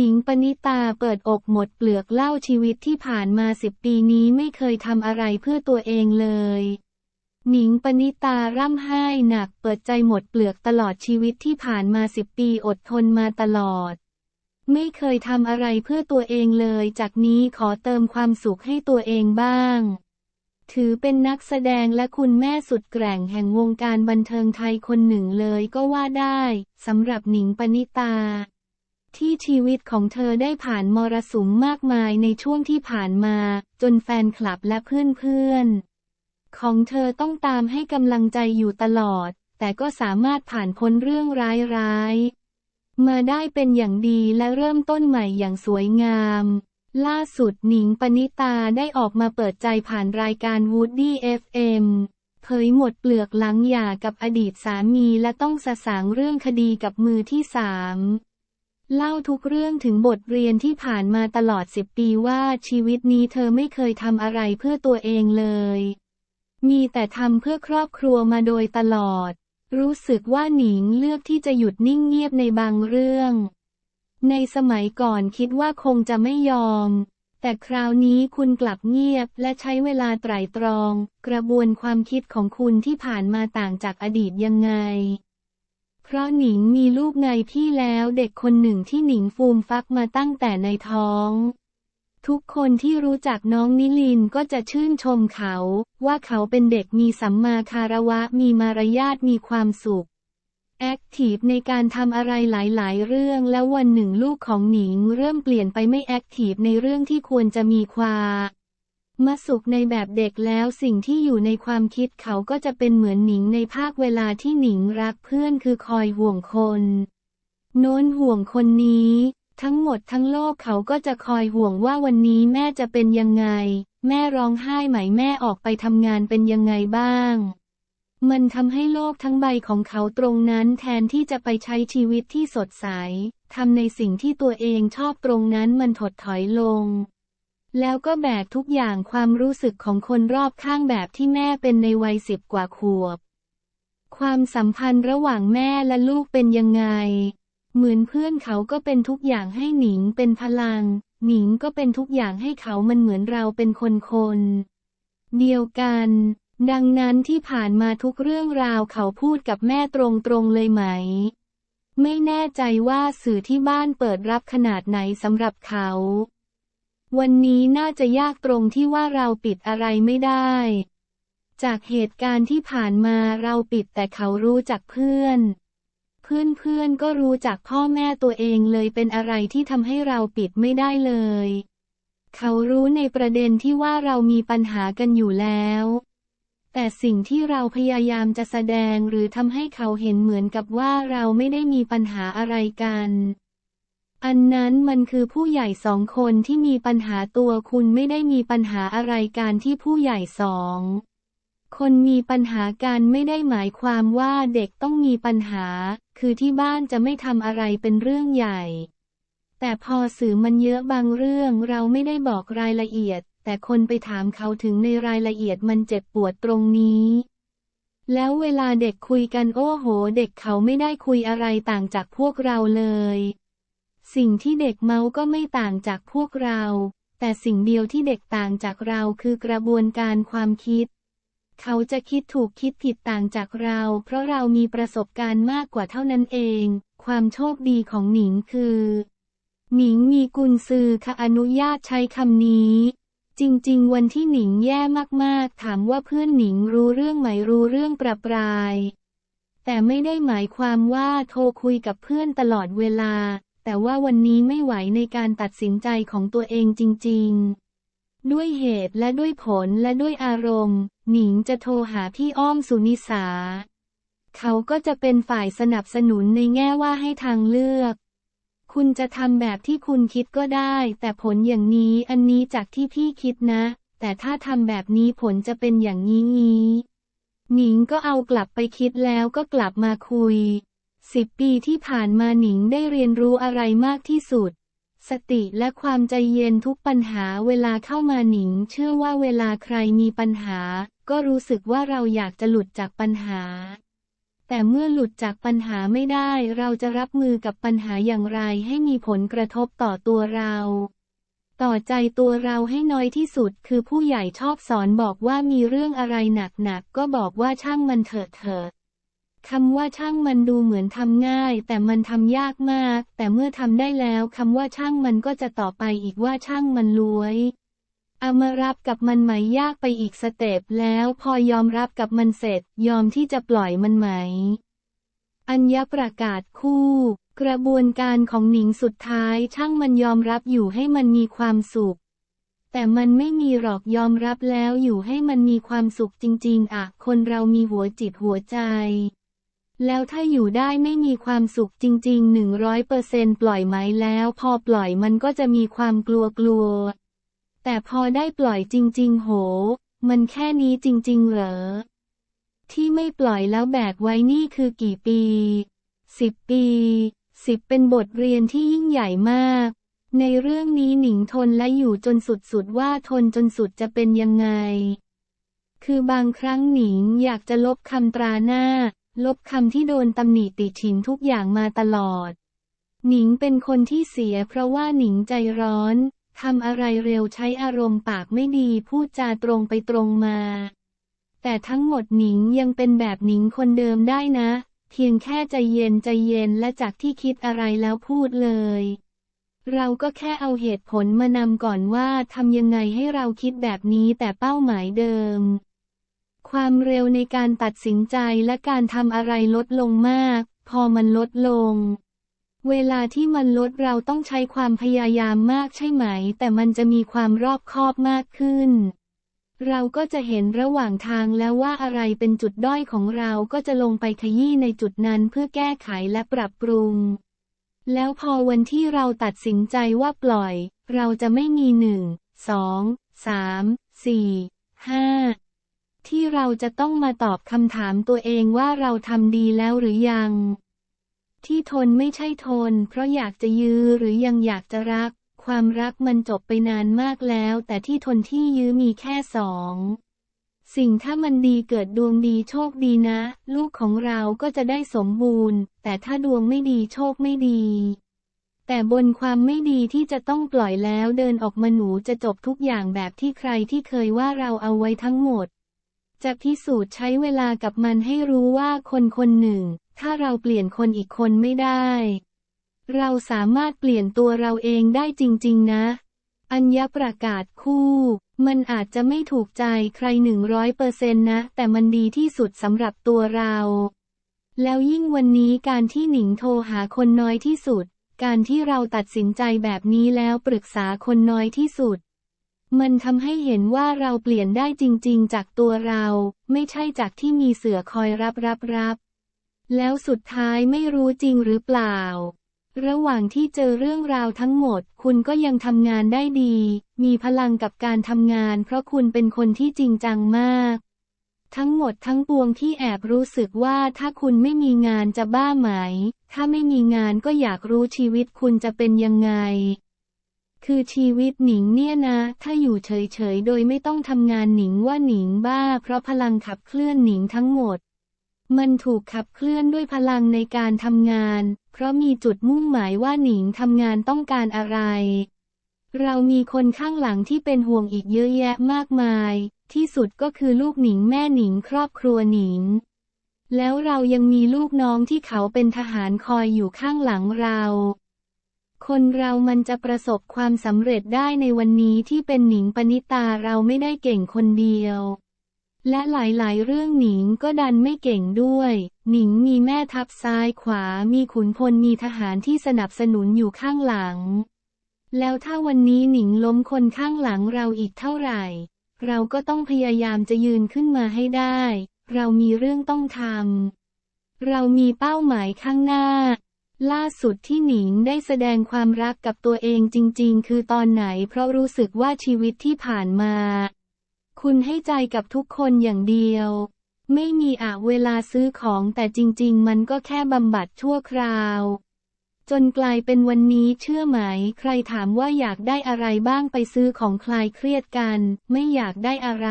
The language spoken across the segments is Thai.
หนิงปณิตาเปิดอกหมดเปลือกเล่าชีวิตที่ผ่านมาสิบปีนี้ไม่เคยทำอะไรเพื่อตัวเองเลย หนิงปณิตาร่ำไห้หนักเปิดใจหมดเปลือกตลอดชีวิตที่ผ่านมาสิบปีอดทนมาตลอด ไม่เคยทำอะไรเพื่อตัวเองเลย จากนี้ขอเติมความสุขให้ตัวเองบ้าง ถือเป็นนักแสดงและคุณแม่สุดแกร่งแห่งวงการบันเทิงไทยคนหนึ่งเลยก็ว่าได้สำหรับหนิงปณิตา ที่ชีวิตของเธอได้ผ่านมรสุมมากมายในช่วงที่ผ่านมา จนแฟนคลับและเพื่อนๆ ของเธอต้องตามให้กำลังใจอยู่ตลอด แต่ก็สามารถผ่านพ้นเรื่องร้ายๆ มาได้เป็นอย่างดีและเริ่มต้นใหม่อย่างสวยงาม ล่าสุดหนิงปณิตาได้ออกมาเปิดใจผ่านรายการ Woody FM เผยหมดเปลือกหลังหย่ากับอดีตสามีและต้องสะสางเรื่องคดีกับมือที่สาม เล่าทุกเรื่องถึงบทเรียนที่ผ่านมาตลอดสิบปีว่าชีวิตนี้เธอไม่เคยทำอะไรเพื่อตัวเองเลย มีแต่ทำเพื่อครอบครัวมาโดยตลอด รู้สึกว่าหนิงเลือกที่จะหยุดนิ่งเงียบในบางเรื่อง ในสมัยก่อนคิดว่าคงจะไม่ยอม แต่คราวนี้คุณกลับเงียบและใช้เวลาไตร่ตรอง กระบวนความคิดของคุณที่ผ่านมาต่างจากอดีตยังไง เพราะหนิงมีลูกไงพี่แล้วเด็กคนหนึ่งที่หนิงฟูมฟักมาตั้งแต่ในท้อง ทุกคนที่รู้จักน้องนิลินก็จะชื่นชมเขา ว่าเขาเป็นเด็กมีสัมมาคารวะมีมารยาทมีความสุข แอคทีฟในการทำอะไรหลาย ๆ เรื่องแล้ววันหนึ่งลูกของหนิงเริ่มเปลี่ยนไปไม่แอคทีฟในเรื่องที่ควรจะมีความ มาสุขในแบบเด็กแล้วสิ่งที่อยู่ในความคิดเขาก็จะเป็นเหมือนหนิงในภาคเวลาที่หนิงรักเพื่อนคือคอยห่วงคน โน้นห่วงคนนี้ ทั้งหมดทั้งโลกเขาก็จะคอยห่วงว่าวันนี้แม่จะเป็นยังไง แม่ร้องไห้ไหมแม่ออกไปทำงานเป็นยังไงบ้าง มันทำให้โลกทั้งใบของเขาตรงนั้นแทนที่จะไปใช้ชีวิตที่สดใสทำในสิ่งที่ตัวเองชอบตรงนั้นมันถดถอยลง แล้วก็แบกทุกอย่างความรู้สึกของคนรอบข้างแบบที่แม่เป็นในวัยสิบกว่าขวบ ความสัมพันธ์ระหว่างแม่และลูกเป็นยังไง เหมือนเพื่อนเขาก็เป็นทุกอย่างให้หนิงเป็นพลัง หนิงก็เป็นทุกอย่างให้เขามันเหมือนเราเป็นคนคนเดียวกัน ดังนั้นที่ผ่านมาทุกเรื่องราวเขาพูดกับแม่ตรงๆเลยไหม ไม่แน่ใจว่าสื่อที่บ้านเปิดรับขนาดไหนสำหรับเขา วันนี้น่าจะยากตรงที่ว่าเราปิดอะไรไม่ได้ จากเหตุการณ์ที่ผ่านมาเราปิดแต่เขารู้จักเพื่อน เพื่อนๆก็รู้จักพ่อแม่ตัวเองเลยเป็นอะไรที่ทำให้เราปิดไม่ได้เลย เขารู้ในประเด็นที่ว่าเรามีปัญหากันอยู่แล้ว แต่สิ่งที่เราพยายามจะแสดงหรือทำให้เขาเห็นเหมือนกับว่าเราไม่ได้มีปัญหาอะไรกัน อันนั้นมันคือผู้ใหญ่สองคนที่มีปัญหาตัวคุณไม่ได้มีปัญหาอะไรการที่ผู้ใหญ่สองคนมีปัญหาการไม่ได้หมายความว่าเด็กต้องมีปัญหา คือที่บ้านจะไม่ทำอะไรเป็นเรื่องใหญ่ แต่พอสื่อมันเยอะบางเรื่องเราไม่ได้บอกรายละเอียด แต่คนไปถามเขาถึงในรายละเอียดมันเจ็บปวดตรงนี้ แล้วเวลาเด็กคุยกันโอ้โห เด็กเขาไม่ได้คุยอะไรต่างจากพวกเราเลย สิ่งที่เด็กเมาก็ไม่ต่างจากพวกเรา แต่สิ่งเดียวที่เด็กต่างจากเราคือกระบวนการความคิด เขาจะคิดถูกคิดผิดต่างจากเรา เพราะเรามีประสบการณ์มากกว่าเท่านั้นเอง ความโชคดีของหนิงคือ หนิงมีกุญซือค่ะอนุญาตใช้คำนี้จริงๆ วันที่หนิงแย่มากๆ ถามว่าเพื่อนหนิงรู้เรื่องไหมรู้เรื่องประปราย แต่ไม่ได้หมายความว่าโทรคุยกับเพื่อนตลอดเวลา แต่ว่าวันนี้ไม่ไหวในการตัดสินใจของตัวเองจริง ๆ ด้วยเหตุและด้วยผลและด้วยอารมณ์ หนิงจะโทรหาพี่อ้อมสุนิสา เขาก็จะเป็นฝ่ายสนับสนุนในแง่ว่าให้ทางเลือก คุณจะทำแบบที่คุณคิดก็ได้ แต่ผลอย่างนี้อันนี้จากที่พี่คิดนะ แต่ถ้าทำแบบนี้ผลจะเป็นอย่างนี้งี้หนิงก็เอากลับไปคิดแล้วก็กลับมาคุย สิบปีที่ผ่านมาหนิงได้เรียนรู้อะไรมากที่สุด สติและความใจเย็นทุกปัญหาเวลาเข้ามาหนิง เชื่อว่าเวลาใครมีปัญหา ก็รู้สึกว่าเราอยากจะหลุดจากปัญหา แต่เมื่อหลุดจากปัญหาไม่ได้ เราจะรับมือกับปัญหาอย่างไรให้มีผลกระทบต่อตัวเรา ต่อใจตัวเราให้น้อยที่สุด คือผู้ใหญ่ชอบสอนบอกว่ามีเรื่องอะไรหนักๆก็บอกว่าช่างมันเถิดเถิด คำว่าช่างมันดูเหมือนทำง่าย แต่มันทำยากมาก แต่เมื่อทำได้แล้วคำว่าช่างมันก็จะต่อไปอีกว่าช่างมันรวยเอามารับกับมันไหมยากไปอีกสเต็ปแล้วพอยอมรับกับมันเสร็จ ยอมที่จะปล่อยมันไหม อัญญประกาศคู่ กระบวนการของหนิงสุดท้ายช่างมันยอมรับอยู่ให้มันมีความสุข แต่มันไม่มีหรอกยอมรับแล้วอยู่ให้มันมีความสุขจริง ๆอะคนเรามีหัวจิตหัวใจ แล้วถ้าอยู่ได้ไม่มีความสุขจริงๆหนึ่งร้อยเปอร์เซนปล่อยไหมแล้ว พอปล่อยมันก็จะมีความกลัวกลัวๆแต่พอได้ปล่อยจริง ๆ โห มันแค่นี้จริง ๆ เหรอ ที่ไม่ปล่อยแล้วแบกไว้นี่คือกี่ปีสิบปีสิบเป็นบทเรียนที่ยิ่งใหญ่มาก ในเรื่องนี้หนิงทนและอยู่จนสุดๆว่าทนจนสุดจะเป็นยังไง คือบางครั้งหนิงอยากจะลบคำตราหน้า ลบคำที่โดนตำหนิติฉินทุกอย่างมาตลอด หนิงเป็นคนที่เสียเพราะว่าหนิงใจร้อนทำอะไรเร็วใช้อารมณ์ปากไม่ดีพูดจาตรงไปตรงมา แต่ทั้งหมดหนิงยังเป็นแบบหนิงคนเดิมได้นะ เพียงแค่ใจเย็นใจเย็นและจากที่คิดอะไรแล้วพูดเลย เราก็แค่เอาเหตุผลมานำก่อนว่าทำยังไงให้เราคิดแบบนี้แต่เป้าหมายเดิม ความเร็วในการตัดสินใจและการทำอะไรลดลงมาก พอมันลดลง เวลาที่มันลดเราต้องใช้ความพยายามมากใช่ไหม แต่มันจะมีความรอบคอบมากขึ้น เราก็จะเห็นระหว่างทางแล้วว่าอะไรเป็นจุดด้อยของเราก็จะลงไปขยี้ในจุดนั้นเพื่อแก้ไขและปรับปรุง แล้วพอวันที่เราตัดสินใจว่าปล่อย เราจะไม่มีหนึ่งสองสามสี่ห้า ที่เราจะต้องมาตอบคำถามตัวเองว่าเราทำดีแล้วหรือยัง ที่ทนไม่ใช่ทน เพราะอยากจะยื้อหรือยังอยากจะรัก ความรักมันจบไปนานมากแล้ว แต่ที่ทนที่ยื้อมีแค่สองสิ่งถ้ามันดีเกิดดวงดีโชคดีนะ ลูกของเราก็จะได้สมบูรณ์ แต่ถ้าดวงไม่ดีโชคไม่ดี แต่บนความไม่ดีที่จะต้องปล่อยแล้วเดินออกมาหนูจะจบทุกอย่างแบบที่ใครที่เคยว่าเราเอาไว้ทั้งหมด จะพิสูจน์ใช้เวลากับมันให้รู้ว่าคนคนหนึ่ง ถ้าเราเปลี่ยนคนอีกคนไม่ได้ เราสามารถเปลี่ยนตัวเราเองได้จริง ๆ นะ อัญญประกาศคู่ มันอาจจะไม่ถูกใจใครหนึ่งร้อยเปอร์เซ็นต์นะ แต่มันดีที่สุดสำหรับตัวเรา แล้วยิ่งวันนี้การที่หนิงโทรหาคนน้อยที่สุด การที่เราตัดสินใจแบบนี้แล้วปรึกษาคนน้อยที่สุด มันทำให้เห็นว่าเราเปลี่ยนได้จริง ๆ จากตัวเรา ไม่ใช่จากที่มีเสือคอยรับรับรับ แล้วสุดท้ายไม่รู้จริงหรือเปล่า ระหว่างที่เจอเรื่องราวทั้งหมด คุณก็ยังทำงานได้ดี มีพลังกับการทำงาน เพราะคุณเป็นคนที่จริงจังมาก ทั้งหมดทั้งปวงที่แอบรู้สึกว่าถ้าคุณไม่มีงานจะบ้าไหม ถ้าไม่มีงานก็อยากรู้ชีวิตคุณจะเป็นยังไง คือชีวิตหนิงเนี่ยนะ ถ้าอยู่เฉยๆ โดยไม่ต้องทำงานหนิงว่าหนิงบ้า เพราะพลังขับเคลื่อนหนิงทั้งหมด มันถูกขับเคลื่อนด้วยพลังในการทำงาน เพราะมีจุดมุ่งหมายว่าหนิงทำงานต้องการอะไร เรามีคนข้างหลังที่เป็นห่วงอีกเยอะแยะมากมาย ที่สุดก็คือลูกหนิงแม่หนิงครอบครัวหนิง แล้วเรายังมีลูกน้องที่เขาเป็นทหารคอยอยู่ข้างหลังเรา คนเรามันจะประสบความสำเร็จได้ในวันนี้ที่เป็นหนิงปณิตาเราไม่ได้เก่งคนเดียว และหลายๆ เรื่องหนิงก็ดันไม่เก่งด้วย หนิงมีแม่ทัพซ้ายขวา มีขุนพลมีทหารที่สนับสนุนอยู่ข้างหลัง แล้วถ้าวันนี้หนิงล้มคนข้างหลังเราอีกเท่าไหร่ เราก็ต้องพยายามจะยืนขึ้นมาให้ได้ เรามีเรื่องต้องทำเรามีเป้าหมายข้างหน้า ล่าสุดที่หนิงได้แสดงความรักกับตัวเองจริง ๆ คือตอนไหนเพราะรู้สึกว่าชีวิตที่ผ่านมา คุณให้ใจกับทุกคนอย่างเดียว ไม่มีอะเวลาซื้อของแต่จริง ๆ มันก็แค่บำบัดชั่วคราว จนกลายเป็นวันนี้เชื่อไหม ใครถามว่าอยากได้อะไรบ้างไปซื้อของคลายเครียดกัน ไม่อยากได้อะไร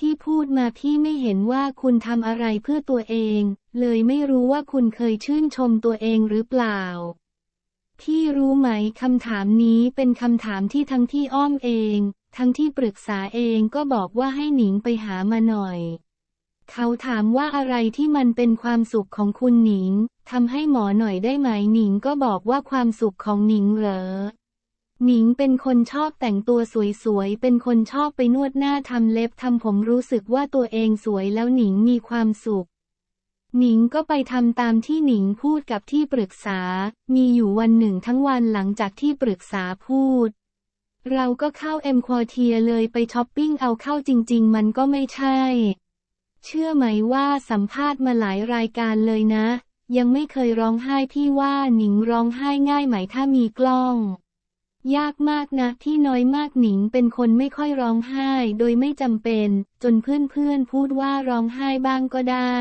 ที่พูดมาพี่ไม่เห็นว่าคุณทำอะไรเพื่อตัวเอง เลยไม่รู้ว่าคุณเคยชื่นชมตัวเองหรือเปล่า พี่รู้ไหมคำถามนี้เป็นคำถามที่ทั้งที่อ้อมเอง ทั้งที่ปรึกษาเองก็บอกว่าให้หนิงไปหามาหน่อย เขาถามว่าอะไรที่มันเป็นความสุขของคุณหนิงทำให้หมอหน่อยได้ไหมหนิงก็บอกว่าความสุขของหนิงเหรอ หนิงเป็นคนชอบแต่งตัวสวยๆ เป็นคนชอบไปนวดหน้าทำเล็บทำผมรู้สึกว่าตัวเองสวยแล้วหนิงมีความสุข หนิงก็ไปทำตามที่หนิงพูดกับที่ปรึกษา มีอยู่วันหนึ่งทั้งวันหลังจากที่ปรึกษาพูด เราก็เข้าเอ็มควอเทียเลยไปช้อปปิ้งเอาเข้าจริง ๆ มันก็ไม่ใช่ เชื่อไหมว่าสัมภาษณ์มาหลายรายการเลยนะ ยังไม่เคยร้องไห้พี่ว่าหนิงร้องไห้ง่ายไหมถ้ามีกล้อง ยากมากนะที่น้อยมากหนิงเป็นคนไม่ค่อยร้องไห้โดยไม่จำเป็น จนเพื่อนๆพูดว่าร้องไห้บ้างก็ได้